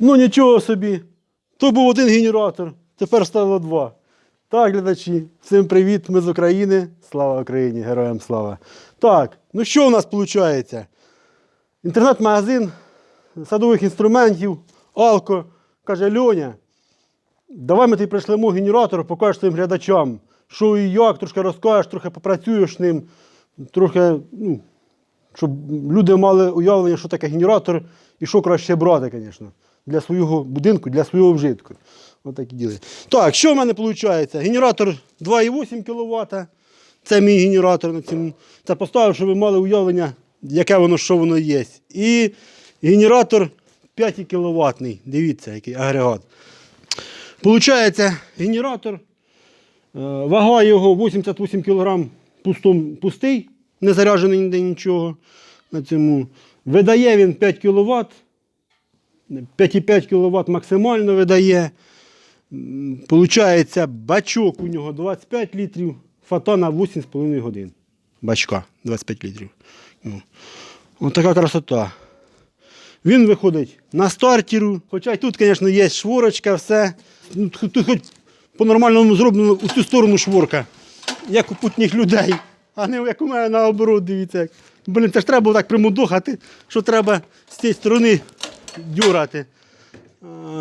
Ну нічого собі. То був один генератор, тепер стало два. Так, глядачі, всім привіт, ми з України. Слава Україні, героям слава. Так, ну що у нас виходить? Інтернет-магазин садових інструментів, Алко, каже Льоня, давай ми тобі прийшлемо генератор, покажеш своїм глядачам, що і як, трошки розкажеш, трохи попрацюєш ним, трохи, ну, щоб люди мали уявлення, що таке генератор і що краще брати, звісно, для свого будинку, для свого вжитку. Отакі діли. Так, що в мене виходить? Генератор 2,8 кВт. Це мій генератор на цьому. Це поставив, щоб ви мали уявлення, яке воно, що воно є. І генератор 5 кВт. Дивіться, який агрегат. Получається, генератор, е, вага його 88 кг пустом, пустий, не заряджений ніде нічого. На цьому. Видає він 5 кВт. 5,5 кВт максимально видає. Получається, бачок у нього 25 літрів, фотона 8,5 годин. Бачка 25 літрів. Ну. Ось така красота. Він виходить на стартеру, хоча тут, звісно, є шворочка, все. Ну, тут тут хоч по-нормальному зроблено у цю сторону шворка, як у путніх людей, а не як у мене наоборот, дивіться. Блін, це ж треба було так примудохати, що треба з цієї сторони дюрати.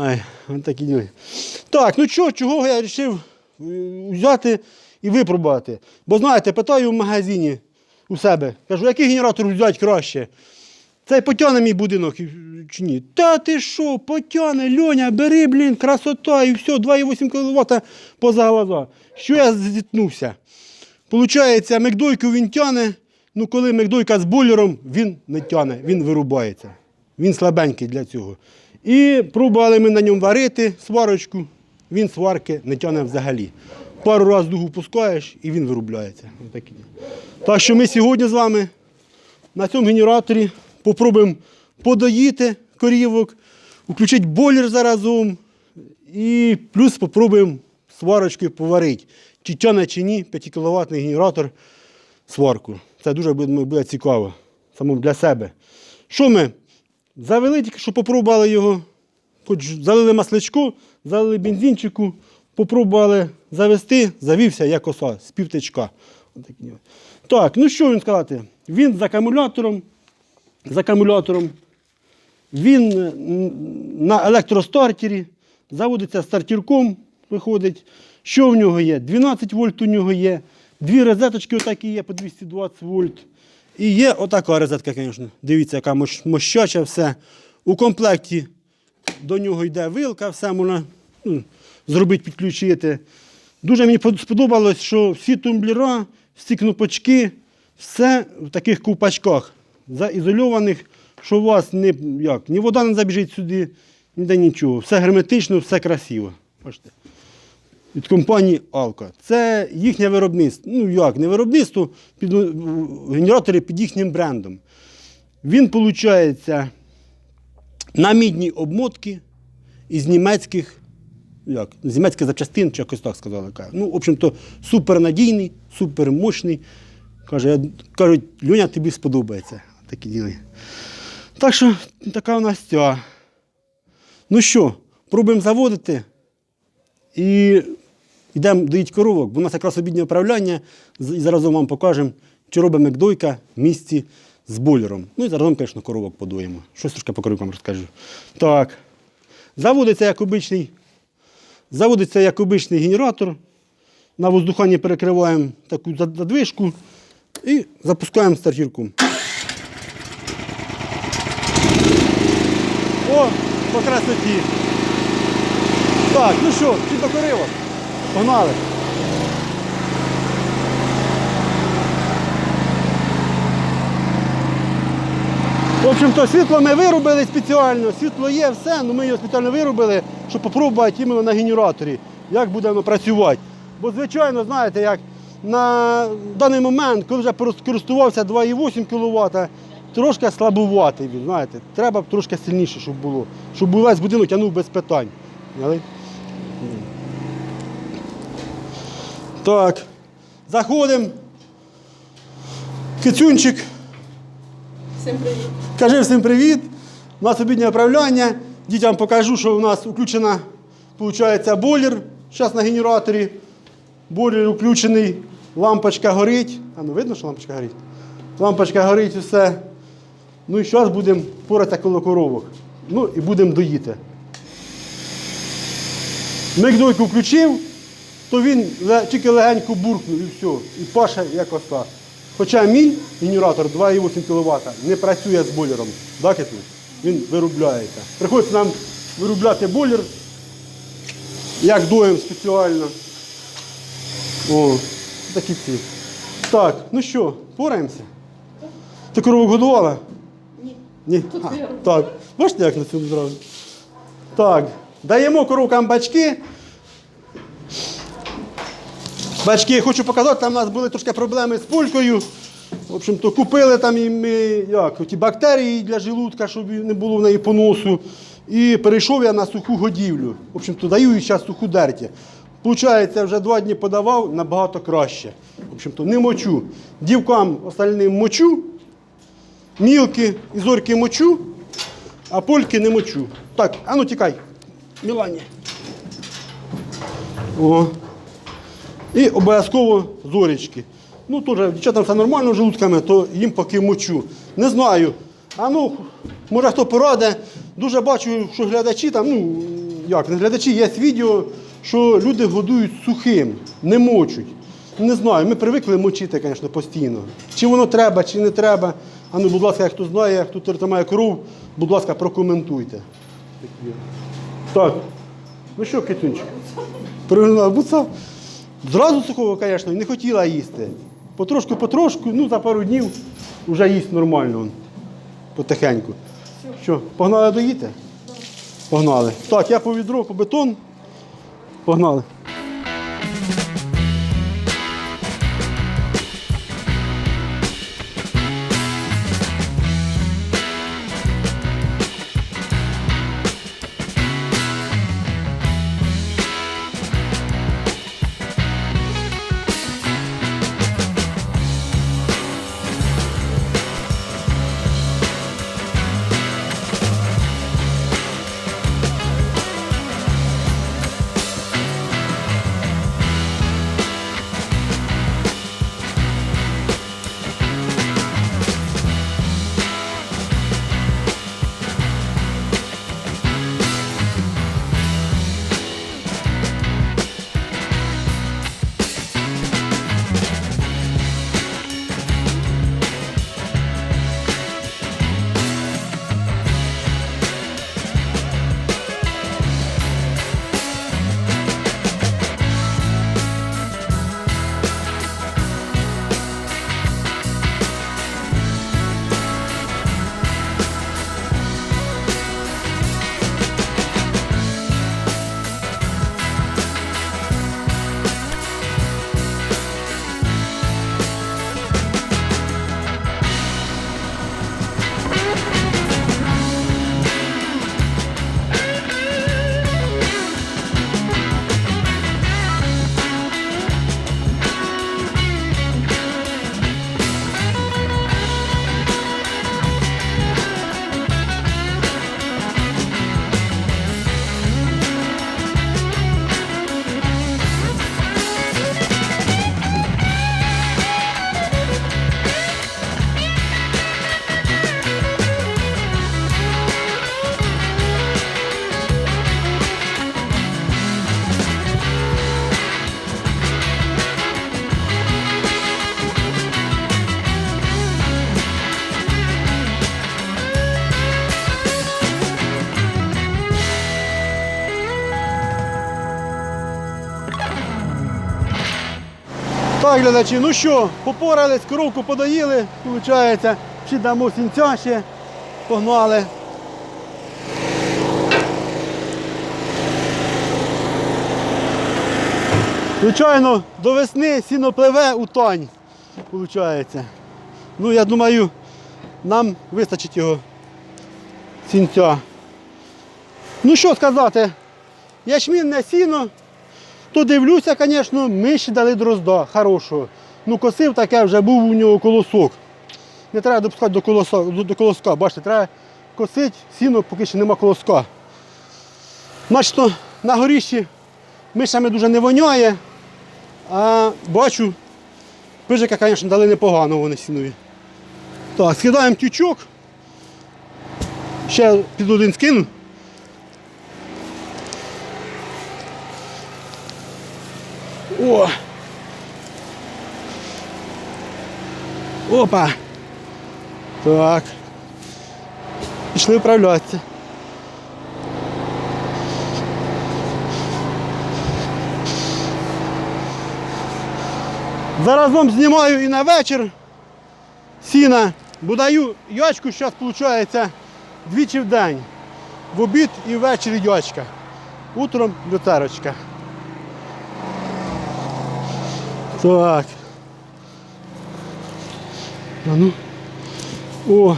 Ай, ось такі діли. Так, ну що, чого я вирішив взяти і випробувати? Бо знаєте, питаю в магазині у себе, кажу, який генератор взяти краще? Цей потягне мій будинок чи ні? Та ти що, потягне, Льоня, бери, блін, красота, і все, 2,8 кВт поза глаза. Що я зіткнувся? Получається, мекдойку він тяне, ну коли мекдойка з бойлером, він не тяне, він вирубається. Він слабенький для цього. І пробували ми на ньому варити сварочку, він сварки не тяне взагалі. Пару разів дугу пускаєш і він вирубляється. Так що ми сьогодні з вами на цьому генераторі попробуємо подоїти корівок, включити бойлер заразом і плюс попробуємо сварочкою поварити. Чи тяне чи ні 5 кВт генератор сварку. Це дуже буде цікаво самому для себе. Що ми? Завели тільки, що попробували його, хоч залили масличко, залили бензинчику, попробували завести, завівся як оса з півтичка. Так, ну що він сказати? Він з акумулятором, з акумулятором, він е, на електростартері, заводиться стартірком, виходить. Що в нього є? 12 вольт у нього є, дві розеточки отакі є по 220 вольт. І є отака розетка, звісно. Дивіться, яка мощ- мощача все. У комплекті до нього йде вилка, все можна ну, зробити, підключити. Дуже мені сподобалось, що всі тумблера, всі кнопочки, все в таких ковпачках заізольованих, що у вас не, як, ні вода не забіжить сюди, ніде нічого. Все герметично, все красиво. Бачите. Від компанії Алка. Це їхнє виробництво. Ну як, не виробництво, під, генератори під їхнім брендом. Він, виходить, на мідній обмотки із німецьких, як, з німецьких запчастин, чи якось так сказали. Ну, в общем-то, супернадійний, супермощний. Каже, я, кажуть, Люня, тобі сподобається. Такі діли. Так що така у нас ця. Ну що, пробуємо заводити і йдемо доїть коровок, бо у нас якраз обіднє управляння, і заразом вам покажемо, чи робить мекдойка в місті з бойлером. Ну і заразом, звісно, коровок подуємо. Щось трошки по коровкам розкажу. Так. Заводиться як обичний, заводиться як обичний генератор. На воздуханні перекриваємо таку задвижку і запускаємо стартірку. О, по красоті. Так, ну що, чи до коривок? Погнали. В общем-то, світло ми виробили спеціально, світло є, все, але ми його спеціально виробили, щоб спробувати іменно на генераторі, як буде воно працювати. Бо, звичайно, знаєте, як на даний момент, коли вже користувався 2,8 кВт, трошки слабуватий він, знаєте, треба трошки сильніше, щоб було, щоб увесь будинок тягнув без питань. Так, заходимо. Кицюнчик. Всім привіт. Кажи всім привіт. У нас обіднє управляння. Дітям покажу, що у нас включена, виходить, бойлер зараз на генераторі. Бойлер включений, лампочка горить. А ну видно, що лампочка горить? Лампочка горить, усе. Ну і зараз будемо поратися коло коровок. Ну і будемо доїти. Мигдойку включив, то він тільки легенько буркнув і все. І паше як оса. Хоча мій генератор 2,8 кВт не працює з бойлером. Да, Він виробляється. Приходиться нам виробляти бойлер, як доїм спеціально. О, такі ці. Так, ну що, пораємося? Ти корову годувала? Ні. Ні? А, так. Бачите, як на цьому зразу? Так, даємо коровкам бачки. Бачки, хочу показати, там у нас були трошки проблеми з полькою. В общем-то, купили там і ми, як, ті бактерії для желудка, щоб не було в неї поносу. І перейшов я на суху годівлю. В общем-то, даю їй зараз суху дерті. Получається, вже два дні подавав набагато краще. В общем-то, не мочу. Дівкам остальним мочу, мілки і зорки мочу, а польки не мочу. Так, а ну тікай. Мілані. О. І обов'язково зорічки. Ну, теж, дівчатам все нормально желудками, то їм поки мочу. Не знаю. А ну, може хто пораде. Дуже бачу, що глядачі там, ну, як, не глядачі, є відео, що люди годують сухим, не мочуть. Не знаю, ми привикли мочити, звісно, постійно. Чи воно треба, чи не треба. А ну, будь ласка, хто знає, хто тримає коров, будь ласка, прокоментуйте. Так. Ну що, китунчик? Пригнала буца. Зразу сухого, звісно, не хотіла їсти. Потрошку, потрошку, ну за пару днів вже їсть нормально. Потихеньку. Що, погнали доїти? Погнали. Так, я по відро, по бетон. Погнали. Так, глядачі, ну що, попорались, коровку подоїли, виходить, ще дамо сінця ще, погнали. Звичайно, до весни сіно пливе у тань, виходить. Ну, я думаю, нам вистачить його сінця. Ну що сказати, ячмінне сіно, то дивлюся, звісно, ми ще дали дрозда хорошого. Ну, косив таке, вже був у нього колосок. Не треба допускати до колоска, до, колоска. Бачите, треба косити сіно, поки ще нема колоска. Значить, на горіщі мишами дуже не воняє, а бачу, пижика, звісно, дали непогано вони сінові. Так, скидаємо тючок. Ще під один скину. О! Опа! Так. Пішли вправлятися. Заразом знімаю і на вечір сіна, бо даю ячку, зараз виходить двічі в день. В обід і ввечері ячка. Утром лютерочка. Так. А ну. О.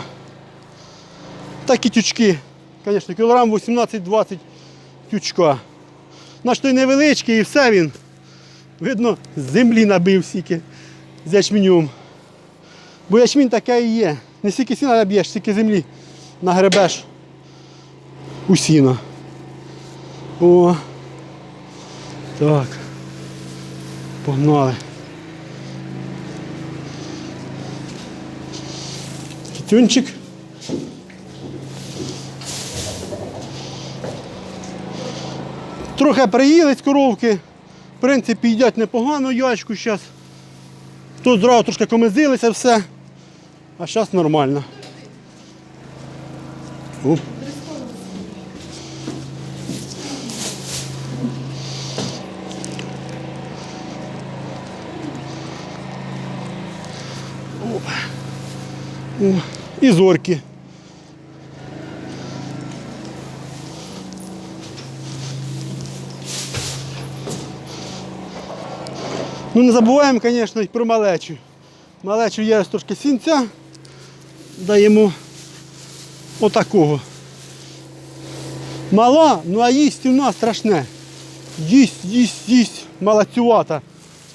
Такі тючки. Звісно, кілограм 18-20 тючка. Наш той невеличкий і все він. Видно, з землі набив стільки з ячменем. Бо ячмінь таке і є. Не стільки сіна наб'єш, стільки землі нагребеш у сіно. О. Так. Погнали. Тютюнчик. Трохи приїли з коровки. В принципі, їдять непогано ячку зараз. Тут зразу трошки комизилися все. А зараз нормально. Оп. Оп. О, І зорки. Ну не забуваємо, звісно, і про малечу. Малечу є трошки сінця. Даємо отакого. Мала, ну а їсть нас страшне. Їсть, їсть, їсть, малацювата.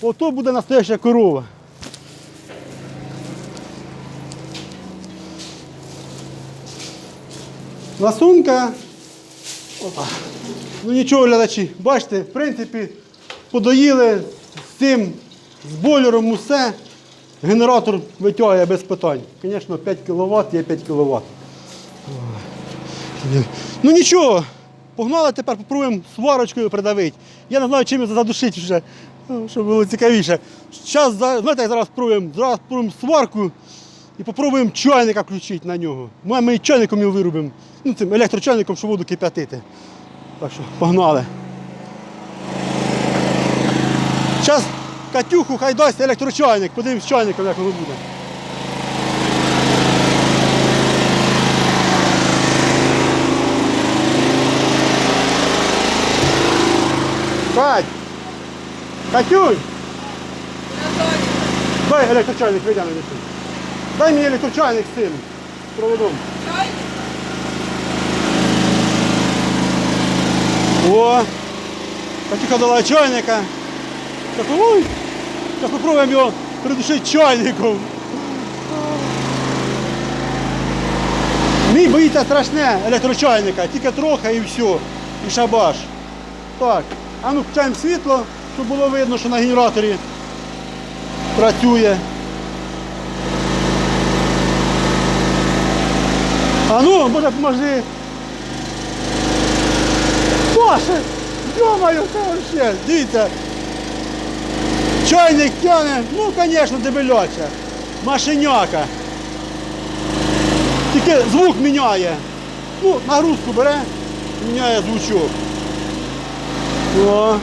Ото буде настояща корова. Ласунка. Ну нічого, глядачі, бачите, в принципі, подоїли з цим, з бойлером усе. Генератор витягує без питань. Звісно, 5 кВт є 5 кВт. Ну нічого, погнали тепер, попробуємо сварочкою придавити. Я не знаю, чим задушити вже, ну, щоб було цікавіше. Зараз, знаєте, зараз спробуємо, зараз спробуємо сварку і попробуємо чайника включити на нього. Ми, ми і чайником його вирубимо, ну, цим електрочайником, щоб воду кип'ятити. Так що погнали. Зараз Катюху хай дасть електрочайник, подивимось чайником, як воно буде. Кать! Катюнь! Дай електрочайник витягни неси. Дай мені електрочайник з цим проводом. О! Катюха дала чайника. Так, ой! Зараз попробуємо його придушити чайником. Мій боїться страшне електрочайника, тільки трохи і все. І шабаш. Так, а ну включаємо світло, щоб було видно, що на генераторі працює. А ну, може поможи. Боже, йомаю, це вообще, дивіться. Чайник тяне, ну, звісно, дебеляча. Машиняка. Тільки звук міняє. Ну, нагрузку бере, міняє звучок. О,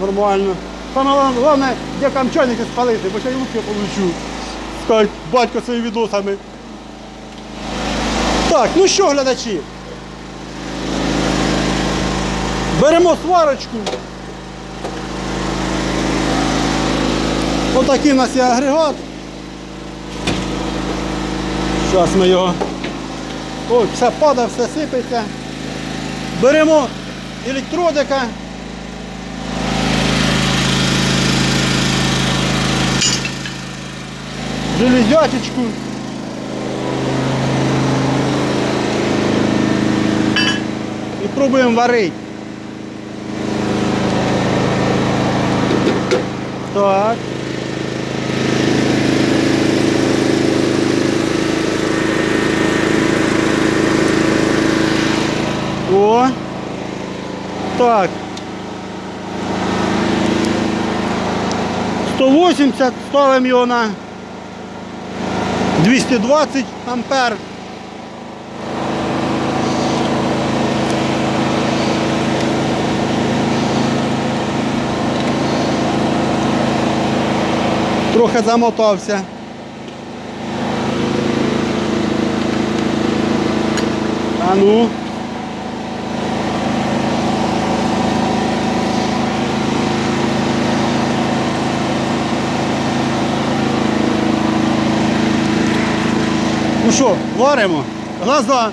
нормально. Саме головне- де там чайники спалити, бо ще й луки получу. Скажуть, батько своїми відосами. Так, ну що, глядачі? Беремо сварочку. Отакий у нас є агрегат. Зараз ми його. Ой, все падає, все сипеться. Беремо електродика. Железячечку. спробуємо варити. Так. О. Так. 180 ставимо його на 220 ампер. Трохи замотався. А ну. Ну що, варимо? Глаза.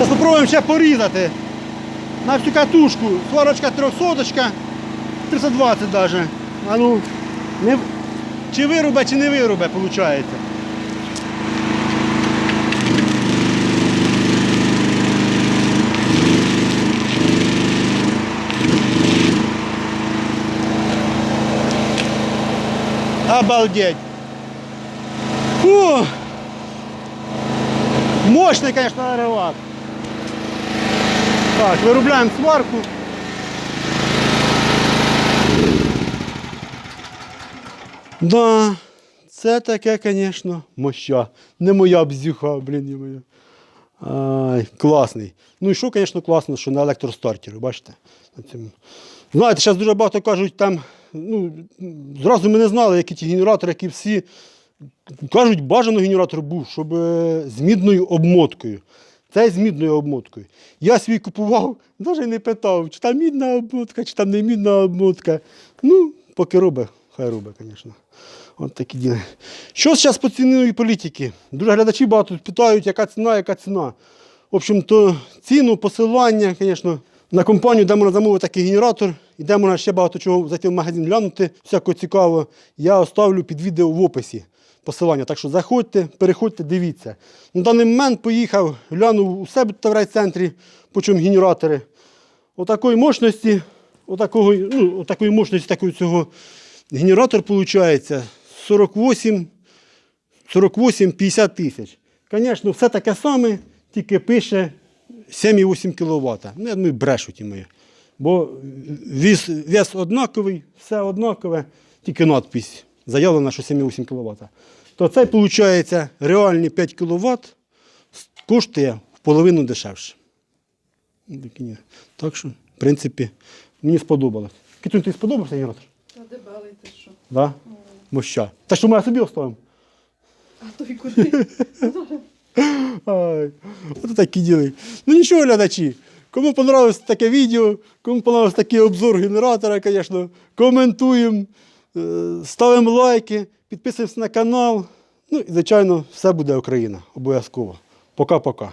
Зараз спробуємо ще порізати на всю катушку. Сварочка трьохсоточка, 320 навіть. А ну, не... чи вирубе, чи не вирубе, виходить. Обалдеть. Фу. Мощный, конечно, аэроват. Так, виробляємо сварку. Да, це таке, звісно, моща. Не моя бзюха, блін, не моя. Ай, класний. Ну і що, звісно, класно, що на електростартері, бачите? Знаєте, зараз дуже багато кажуть, там, ну, зразу ми не знали, які ті генератори, які всі. Кажуть, бажано генератор був, щоб е, з мідною обмоткою. Це з мідною обмоткою. Я свій купував, навіть не питав, чи там мідна обмотка, чи там не мідна обмотка. Ну, поки робить, хай робить, звісно. От такі діли. Що зараз по ціновій політики? Дуже глядачі багато питають, яка ціна, яка ціна. В общем-то, ціну, посилання, звісно, на компанію, де можна замовити такий генератор, і де можна ще багато чого зайти в магазин глянути, всякого цікавого, я оставлю під відео в описі посилання. Так що заходьте, переходьте, дивіться. На даний момент поїхав, глянув у себе в райцентрі, по чому генератори. Отакої мощності, отакого, ну, отакої мощності такого цього генератор виходить 48 48-50 тисяч. Звісно, все таке саме, тільки пише 7,8 кВт. Ну, я думаю, брешуть і мої. Бо вес, вес однаковий, все однакове, тільки надпись заявлена, що 7,8 кВт. То це, виходить, реальні 5 кВт коштує в половину дешевше. Ну. Так що, в принципі, мені сподобалось. Китюнь, тобі сподобався генератор? Та де белий ти що? Да? Моща. Та що ми собі оставимо? А то й куди? Ай, от такі діли. Ну нічого, глядачі. Кому понравилось таке відео, кому понравився такий обзор генератора, звісно, коментуємо, ставимо лайки, підписуємося на канал. Ну і, звичайно, все буде Україна. Обов'язково. Пока-пока.